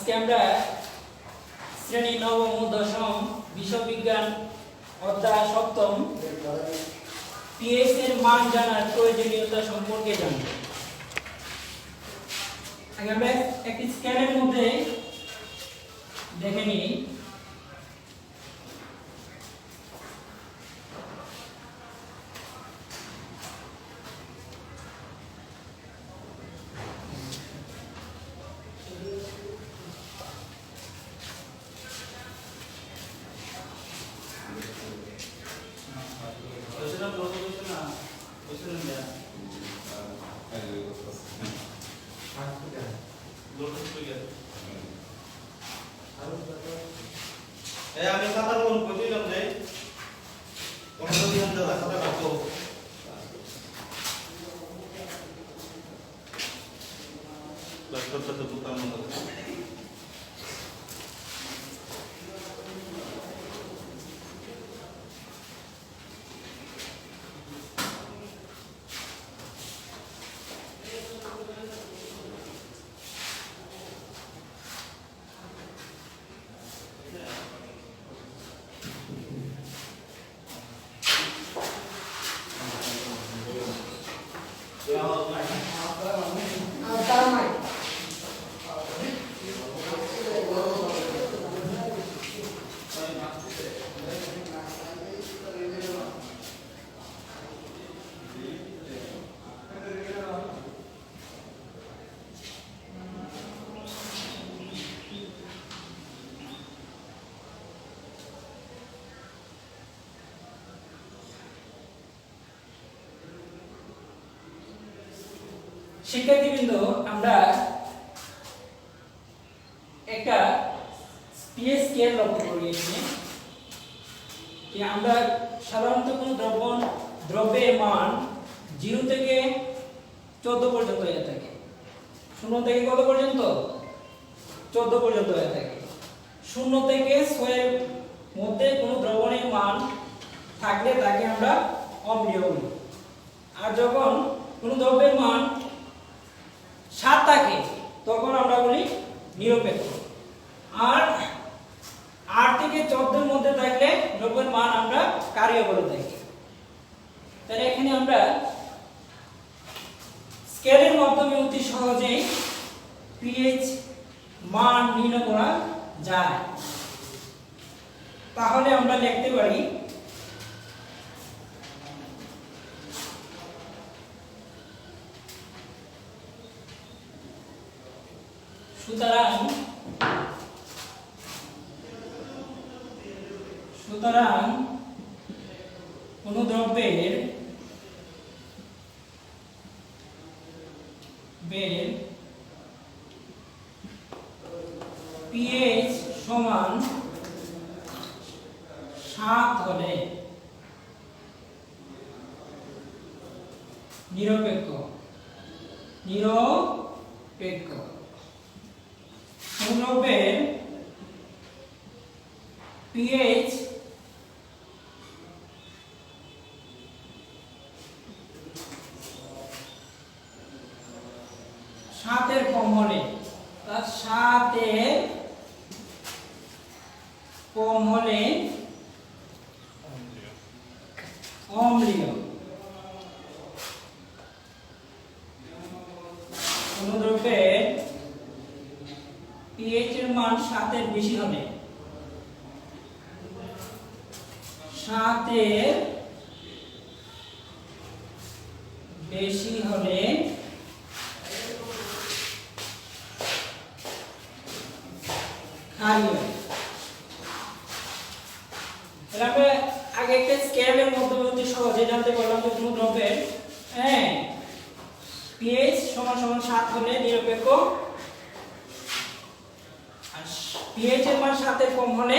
আজকে আমরা শ্রেণি নবম ও দশম বিশ্ববিজ্ঞান অধ্যায় সপ্তম পিএস এর মান জানার প্রয়োজনীয়তা সম্পর্কে জানব। আগে আমরা একটি স্ক্যানের মধ্যে দেখে নিই। 不是那边，嗯，呃，还 a? শিক্ষার্থীবৃন্দ, আমরা একটা পিএস স্কেল লক্ষ্য করি এখানে আমরা সাধারণত কোনো দ্রব্য দ্রব্যের মান জিরো থেকে চোদ্দ পর্যন্ত হয়ে থাকে। শূন্য থেকে কত পর্যন্ত? চোদ্দ পর্যন্ত হয়ে থাকে। শূন্য থেকে ছয়ের মধ্যে কোনো দ্রবণের মান থাকলে তাকে আমরা অম্লীয় বলি। আর যখন কোনো দ্রব্যের মান সাত থাকে তখন আমরা বলি নিরপেক্ষ। আর আট থেকে চোদ্দের মধ্যে থাকলে দ্রব্যের মান আমরা কার্য বলে থাকি। তাহলে এখানে আমরা স্কেলের মাধ্যমে অতি সহজেই পিএইচ মান নির্ণয় করা যায়। তাহলে আমরা লিখতে পারি সুতরাং সুতরাং কোন দ্রব্যের পিএইচ সমান সাত হলে নিরপেক্ষ নিরপেক্ষ। দ্রব্যের পিএইচ সাতের কম হলে তার সাতের কম হলে অম্লীয় কোন দ্রব্যের পিএইচ এর মান সাতের বেশি হবে। সাতের বেশি তাহলে আমরা আগে একটা স্কেলের মধ্যবর্তী হ্যাঁ সমান সমান সাত হলে নিরপেক্ষ আর পিএইচ এর মান সাতের কম হলে।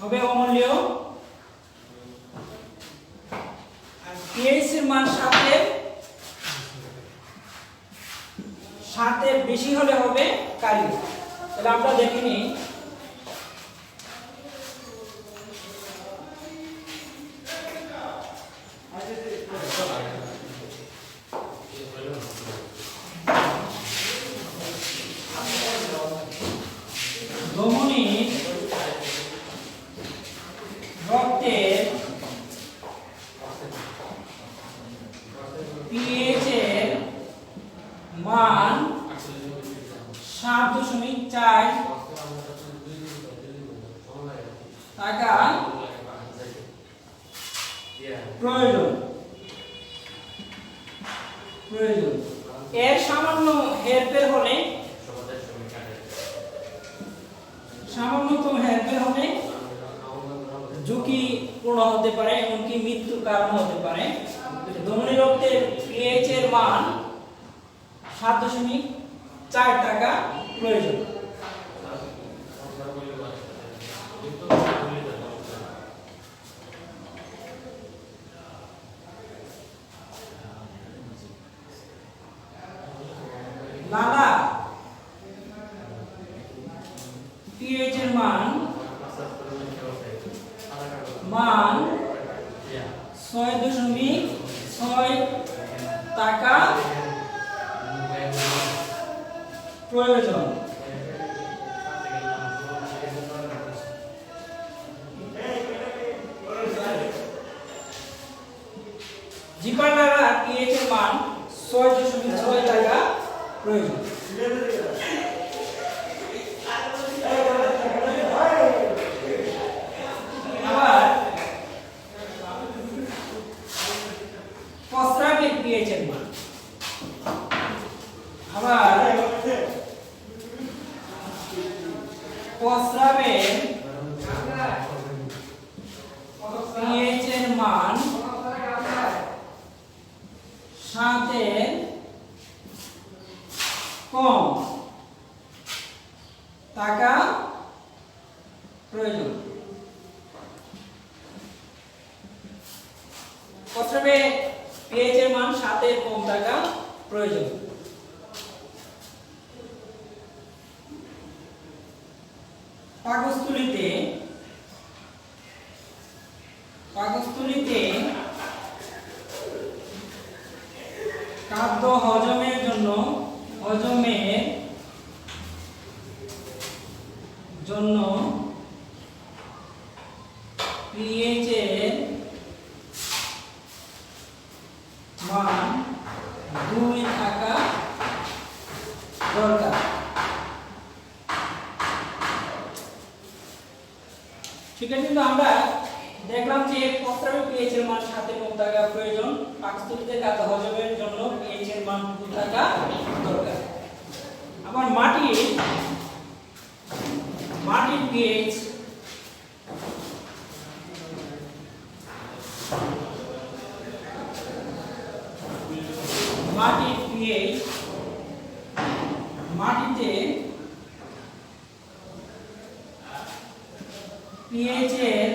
হবে অমূল্য। আর পিএইচ এর মান সাতের সাতের বেশি হলে হবে কারি তাহলে আমরা দেখিনি এর পিএইচ এর মান সাত দশমিক চার টাকা প্রয়োজন প্রয়োজন এর সামান্য হেরফের হলে সামান্যতম হেরফের হলে ঝুঁকিপূর্ণ হতে পারে, এমনকি মৃত্যুর কারণ হতে পারে। ধমনী রক্তের পিএইচ এর মান সাত দশমিক চার টাকা প্রয়োজন। লালা পিএইচ এর মান ছয় দশমিক ছয় টাকা প্রয়োজন। জিপার দ্বারা পিএইচ এর মান ছয় দশমিক ছয় টাকা প্রয়োজন আবার প্রস্রাবের পিএইচ এর মান আবার প্রস্রাবের পিএইচ এর মান সাতের কম টাকা প্রয়োজন প্রস্রাবে পিএইচ মান কম টাকা প্রয়োজন। কাগজতুলিতে কাগজতুলিতে খাদ্য হজমের জন্য হজমের জন্য পিএইচ এর মান দুই থাকা দরকার ঠিক আছে, কিন্তু আমরা দেখলাম যে প্রস্রাবে পিএইচ এর মান সাথে, কম থাকা প্রয়োজন। পাকস্থলীতে খাদ্য হজমের জন্য পিএইচ এর মান দুই থাকা দরকার। আবার মাটির মাটির পিএইচ মাটির পিএইচ মাটিতে পিএইচ এর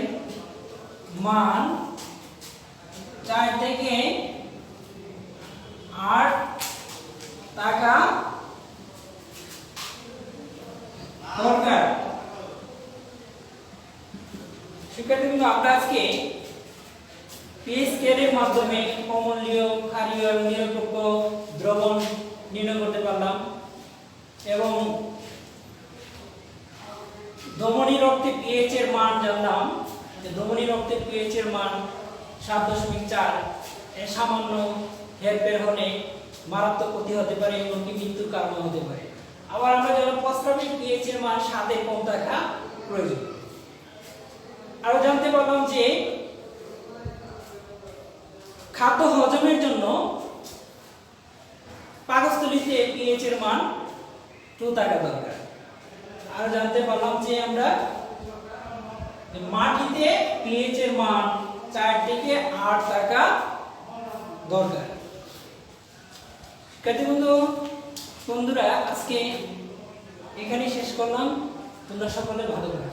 মান চার থেকে আট টাকা দরকার। শিক্ষার্থীবৃন্দ আমরা আজকে পিএইচ স্কেলের মাধ্যমে অমূল্য, ক্ষারীয় এবং নিরপেক্ষ দ্রবণ নির্ণয় করতে পারলাম এবং ধমনী রক্তে পিএইচ এর মান জানলাম যে ধমনী রক্তে পিএইচ এর মান সাত দশমিক চার সামান্য হেরফের হলে মারাত্মক ক্ষতি হতে পারে এমনকি মৃত্যুর কারণ হতে পারে। আবার আমরা জানলাম প্রস্রাবের পিএইচ এর মান সাতের কম থাকা প্রয়োজন। আরও জানতে পারলাম যে খাদ্য হজমের জন্য পাকস্থলীতে পিএইচ এর মান টু থাকা দরকার। আর জানতে পারলাম যে আমরা মাটিতে পিএইচ এর মান চার থেকে আট টাকা দরকার। কাজে বন্ধু, বন্ধুরা, আজকে এখানেই শেষ করলাম। তোমরা সকলে ভালো থাকো।